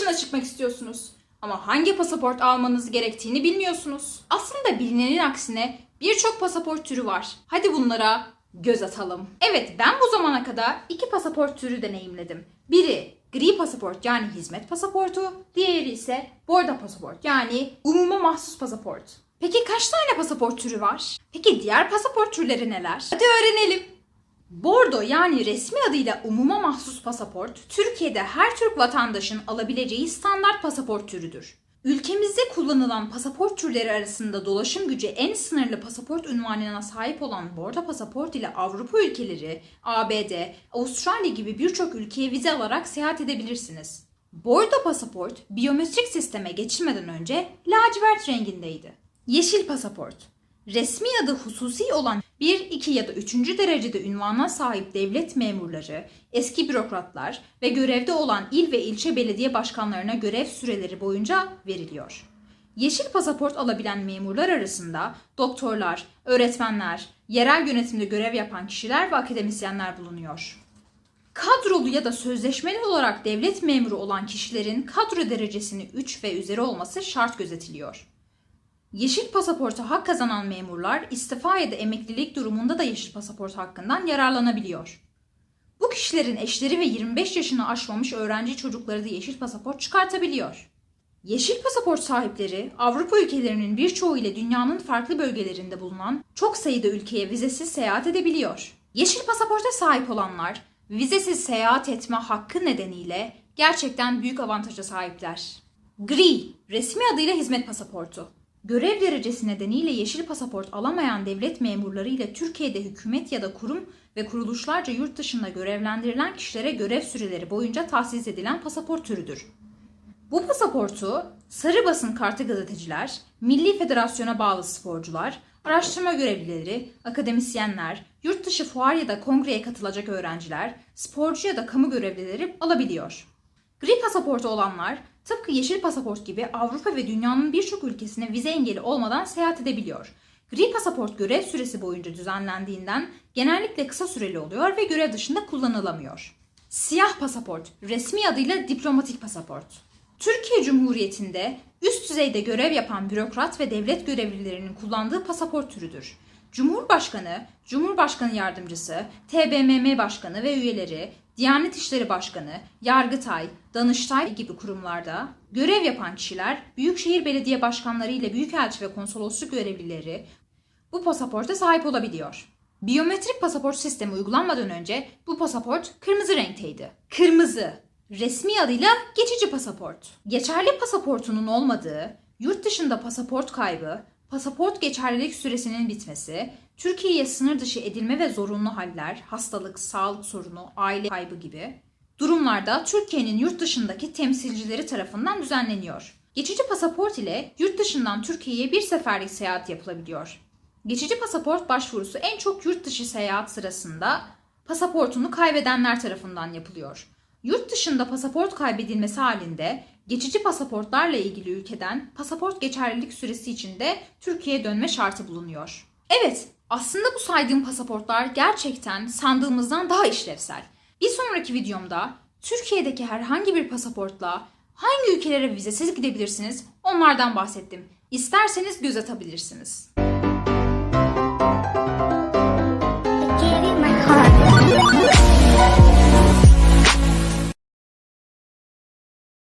dışına çıkmak istiyorsunuz. Ama hangi pasaport almanız gerektiğini bilmiyorsunuz. Aslında bilinenin aksine birçok pasaport türü var. Hadi bunlara göz atalım. Evet ben bu zamana kadar iki pasaport türü deneyimledim. Biri gri pasaport yani hizmet pasaportu, diğeri ise bordo pasaport yani umuma mahsus pasaport. Peki kaç tane pasaport türü var? Peki diğer pasaport türleri neler? Hadi öğrenelim. Bordo yani resmi adıyla umuma mahsus pasaport, Türkiye'de her Türk vatandaşın alabileceği standart pasaport türüdür. Ülkemizde kullanılan pasaport türleri arasında dolaşım gücü en sınırlı pasaport unvanına sahip olan Bordo pasaport ile Avrupa ülkeleri, ABD, Avustralya gibi birçok ülkeye vize alarak seyahat edebilirsiniz. Bordo pasaport biyometrik sisteme geçilmeden önce lacivert rengindeydi. Yeşil pasaport Resmi adı hususi olan 1, 2 ya da 3. derecede ünvana sahip devlet memurları, eski bürokratlar ve görevde olan il ve ilçe belediye başkanlarına görev süreleri boyunca veriliyor. Yeşil pasaport alabilen memurlar arasında doktorlar, öğretmenler, yerel yönetimde görev yapan kişiler ve akademisyenler bulunuyor. Kadrolu ya da sözleşmeli olarak devlet memuru olan kişilerin kadro derecesini 3 ve üzeri olması şart gözetiliyor. Yeşil pasaporta hak kazanan memurlar istifa ya da emeklilik durumunda da yeşil pasaport hakkından yararlanabiliyor. Bu kişilerin eşleri ve 25 yaşını aşmamış öğrenci çocukları da yeşil pasaport çıkartabiliyor. Yeşil pasaport sahipleri Avrupa ülkelerinin birçoğu ile dünyanın farklı bölgelerinde bulunan çok sayıda ülkeye vizesiz seyahat edebiliyor. Yeşil pasaporta sahip olanlar vizesiz seyahat etme hakkı nedeniyle gerçekten büyük avantaja sahipler. Gri, resmi adıyla hizmet pasaportu. Görev derecesi nedeniyle yeşil pasaport alamayan devlet memurları ile Türkiye'de hükümet ya da kurum ve kuruluşlarca yurt dışında görevlendirilen kişilere görev süreleri boyunca tahsis edilen pasaport türüdür. Bu pasaportu sarı basın kartı gazeteciler, Milli Federasyona bağlı sporcular, araştırma görevlileri, akademisyenler, yurt dışı fuar ya da kongreye katılacak öğrenciler, sporcu ya da kamu görevlileri alabiliyor. Gri pasaportu olanlar tıpkı yeşil pasaport gibi Avrupa ve dünyanın birçok ülkesine vize engeli olmadan seyahat edebiliyor. Gri pasaport görev süresi boyunca düzenlendiğinden genellikle kısa süreli oluyor ve görev dışında kullanılamıyor. Siyah pasaport, resmi adıyla diplomatik pasaport. Türkiye Cumhuriyeti'nde üst düzeyde görev yapan bürokrat ve devlet görevlilerinin kullandığı pasaport türüdür. Cumhurbaşkanı, Cumhurbaşkanı Yardımcısı, TBMM Başkanı ve üyeleri, Diyanet İşleri Başkanı, Yargıtay, Danıştay gibi kurumlarda görev yapan kişiler, büyükşehir belediye başkanları ile büyükelçi ve konsolosluk görevlileri bu pasaporta sahip olabiliyor. Biyometrik pasaport sistemi uygulanmadan önce bu pasaport kırmızı renkteydi. Kırmızı, resmi adıyla geçici pasaport. Geçerli pasaportunun olmadığı, yurt dışında pasaport kaybı, pasaport geçerlilik süresinin bitmesi, Türkiye'ye sınır dışı edilme ve zorunlu haller, hastalık, sağlık sorunu, aile kaybı gibi durumlarda Türkiye'nin yurt dışındaki temsilcileri tarafından düzenleniyor. Geçici pasaport ile yurt dışından Türkiye'ye bir seferlik seyahat yapılabiliyor. Geçici pasaport başvurusu en çok yurt dışı seyahat sırasında pasaportunu kaybedenler tarafından yapılıyor. Yurt dışında pasaport kaybedilmesi halinde geçici pasaportlarla ilgili ülkeden pasaport geçerlilik süresi içinde Türkiye'ye dönme şartı bulunuyor. Evet, aslında bu saydığım pasaportlar gerçekten sandığımızdan daha işlevsel. Bir sonraki videomda Türkiye'deki herhangi bir pasaportla hangi ülkelere vizesiz gidebilirsiniz onlardan bahsettim. İsterseniz göz atabilirsiniz. I